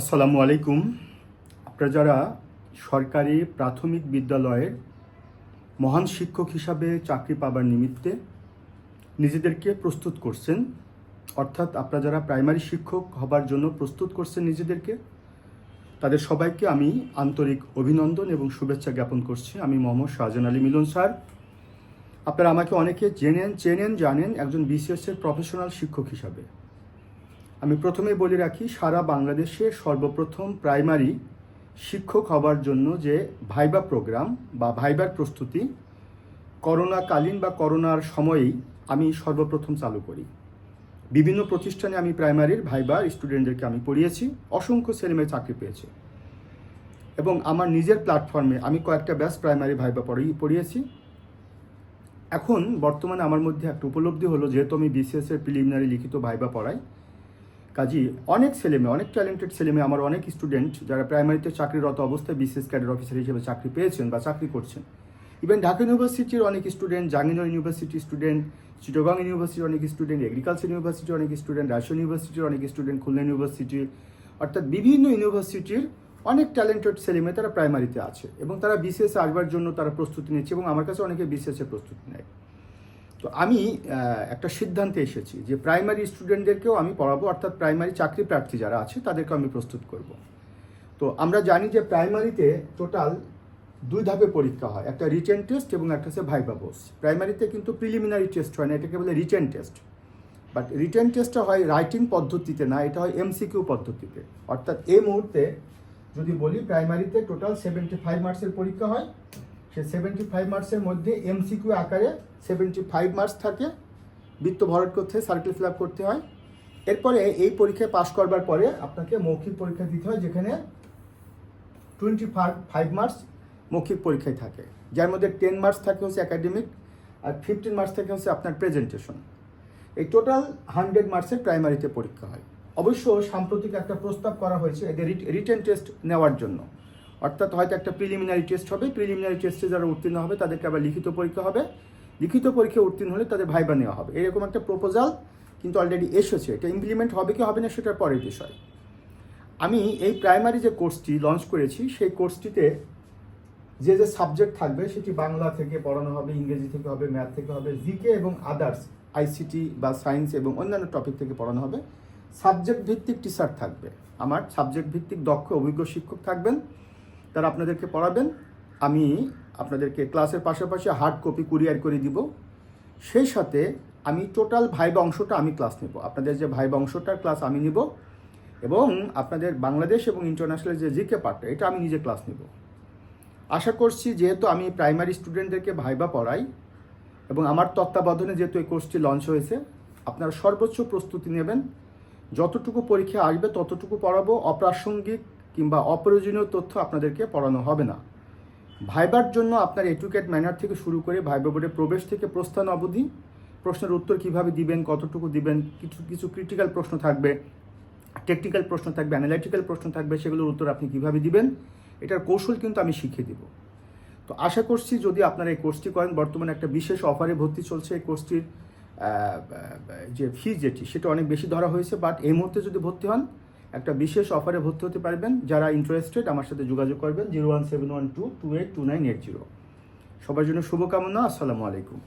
আসসালামু আলাইকুম। আপনারা যারা সরকারি প্রাথমিক বিদ্যালয়ের মহান শিক্ষক হিসাবে চাকরি পাবার নিমিত্তে নিজেদেরকে প্রস্তুত করছেন, অর্থাৎ আপনারা যারা প্রাইমারি শিক্ষক হবার জন্য প্রস্তুত করছেন নিজেদেরকে, তাদের সবাইকে আমি আন্তরিক অভিনন্দন এবং শুভেচ্ছা জ্ঞাপন করছি। আমি মোহাম্মদ শাহজাহান আলী মিলন স্যার। আপনারা আমাকে অনেকে জেনেন চেনেন, জানেন, একজন বিসিএস এর প্রফেশনাল শিক্ষক হিসাবে। আমি প্রথমেই বলে রাখি, সারা বাংলাদেশে সর্বপ্রথম প্রাইমারি শিক্ষক হবার জন্য যে ভাইবা প্রোগ্রাম বা ভাইবার প্রস্তুতি, করোনাকালীন বা করোনার সময়েই আমি সর্বপ্রথম চালু করি। বিভিন্ন প্রতিষ্ঠানে আমি প্রাইমারির ভাইবার স্টুডেন্টদেরকে আমি পড়িয়েছি, অসংখ্য ছেলেমেয়ে চাকরি পেয়েছে। এবং আমার নিজের প্ল্যাটফর্মে আমি কয়েকটা ব্যাচ প্রাইমারি ভাইবা পড়ি, পড়িয়েছি। এখন বর্তমানে আমার মধ্যে একটা উপলব্ধি হলো, যেহেতু আমি বিসিএস এর প্রিলিমিনারি লিখিত ভাইবা পড়াই কাজী, অনেক ছেলেমেয়ে অনেক ট্যালেন্টেড ছেলেমেয়ে আমার অনেক স্টুডেন্ট যারা প্রাইমারিতে চাকরিরত অবস্থায় বিশেষ ক্যাডার অফিসার হিসেবে চাকরি পেয়েছেন বা চাকরি করছেন। ইভেন ঢাকা ইউনিভার্সিটির অনেক student Jahangirnagar university student Chittagong ইউনিভার্সিটির অনেক স্টুডেন্ট এগ্রিকালচার ইউনিভার্সিটির অনেক স্টুডেন্ট রাজশাহী ইউনিভার্সিটির অনেক স্টুডেন্ট খুলনা ইউনিভার্সিটি অর্থাৎ বিভিন্ন ইউনিভার্সিটির অনেক ট্যালেন্টেড ছেলেমেয়ে তারা প্রাইমারিতে আছে এবং তারা বিসিএস আসবার জন্য তারা প্রস্তুতি নিচ্ছে এবং আমার কাছে অনেকে এর প্রস্তুতি নেয়। তো আমি একটা সিদ্ধান্তে এসেছি যে প্রাইমারি স্টুডেন্টদেরকেও আমি পড়াবো, অর্থাৎ প্রাইমারি চাকরি প্রার্থী যারা আছে তাদেরকে আমি প্রস্তুত করব। তো আমরা জানি যে প্রাইমারিতে টোটাল দুই ধাপে পরীক্ষা হয়, একটা রিটেন টেস্ট এবং একটা হচ্ছে ভাইবা বোস প্রাইমারিতে কিন্তু প্রিলিমিনারি টেস্ট হয় না, এটাকে বলে রিটেন টেস্ট বাট রিটেন টেস্টটা হয় রাইটিং পদ্ধতিতে না, এটা হয় এমসিকিউ পদ্ধতিতে। অর্থাৎ এই মুহূর্তে যদি বলি প্রাইমারিতে টোটাল সেভেন্টি ফাইভ মার্কসের পরীক্ষা হয় সে সেভেন্টি ফাইভ মার্কসের মধ্যে এমসিকিউ আকারে সেভেন্টি ফাইভ মার্কস থাকে। বৃত্ত ভরট করতে সার্কেল ফিল করতে হয়। এরপরে এই পরীক্ষায় পাশ করবার পরে আপনাকে মৌখিক পরীক্ষা দিতে হয়, যেখানে টোয়েন্টি ফাইভ মার্কস মৌখিক পরীক্ষায় থাকে। যার মধ্যে টেন মার্কস থাকে হচ্ছে একাডেমিক আর ফিফটিন মার্কস থাকে হচ্ছে আপনার প্রেজেন্টেশন এই টোটাল হান্ড্রেড মার্কসের প্রাইমারিতে পরীক্ষা হয়। অবশ্য সাম্প্রতিক একটা প্রস্তাব করা হয়েছে, এদের রিটেন টেস্ট নেওয়ার জন্য। অর্থাৎ হয়তো একটা প্রিলিমিনারি টেস্ট হবে প্রিলিমিনারি টেস্টে যারা উত্তীর্ণ হবে তাদেরকে আবার লিখিত পরীক্ষা হবে। লিখিত পরীক্ষা উত্তীর্ণ হলে তাদের ভাইবা নেওয়া হবে। এরকম একটা প্রপোজাল কিন্তু অলরেডি এসেছে। এটা ইমপ্লিমেন্ট হবে কি হবে না সেটার পরের বিষয়। আমি এই প্রাইমারি যে কোর্সটি লঞ্চ করেছি, সেই কোর্সটিতে যে যে সাবজেক্ট থাকবে সেটি বাংলা থেকে পড়ানো হবে, ইংরেজি থেকে হবে ম্যাথ থেকে হবে জিকে এবং আদার্স আইসিটি বা সায়েন্স এবং অন্যান্য টপিক থেকে পড়ানো হবে। সাবজেক্ট ভিত্তিক টিচার থাকবে। আমার সাবজেক্ট ভিত্তিক দক্ষ, অভিজ্ঞ শিক্ষক থাকবেন। তারা আপনাদেরকে পড়াবেন। আমি আপনাদেরকে ক্লাসের পাশাপাশি হার্ড কপি কুরিয়ার করে দিব। সেই সাথে আমি টোটাল ভাইবা অংশটা আমি ক্লাস নেব। আপনাদের যে ভাইবা অংশটার ক্লাস আমি নিব এবং আপনাদের বাংলাদেশ এবং ইন্টারন্যাশনাল যে জিকে পার্টটা এটা আমি নিজে ক্লাস নেব। আশা করছি যেহেতু আমি প্রাইমারি স্টুডেন্টদেরকে ভাইবা পড়াই এবং আমার তত্ত্বাবধানে যেহেতু এই কোর্সটি লঞ্চ হয়েছে, আপনারা সর্বোচ্চ প্রস্তুতি নেবেন। যতটুকু পরীক্ষা আসবে ততটুকু পড়াবো। অপ্রাসঙ্গিক কিংবা অপ্রয়োজনীয় তথ্য আপনাদেরকে পড়ানো হবে না। ভাইবার জন্য আপনার এডুকেট ম্যানার থেকে শুরু করে ভাইবা বোর্ডে প্রবেশ থেকে প্রস্থান অবধি প্রশ্নের উত্তর কীভাবে দিবেন, কতটুকু দিবেন, কিছু কিছু ক্রিটিক্যাল প্রশ্ন থাকবে টেকনিক্যাল প্রশ্ন থাকবে অ্যানালাইটিক্যাল প্রশ্ন থাকবে, সেগুলোর উত্তর আপনি কীভাবে দিবেন, এটার কৌশল কিন্তু আমি শিখিয়ে দিব। তো আশা করছি যদি আপনারা এই কোর্সটি করেন, বর্তমানে একটা বিশেষ অফারে ভর্তি চলছে এই কোর্সটির যে ফি যেটি, সেটা অনেক বেশি ধরা হয়েছে বাট এই মুহূর্তে যদি ভর্তি হন একটা বিশেষ অফারে ভর্তি হতে পারবেন যারা ইন্টারেস্টেড আমার সাথে যোগাযোগ করবেন zero one seven one two two eight two nine eight zero সবার জন্য শুভকামনা, আসসালামু আলাইকুম।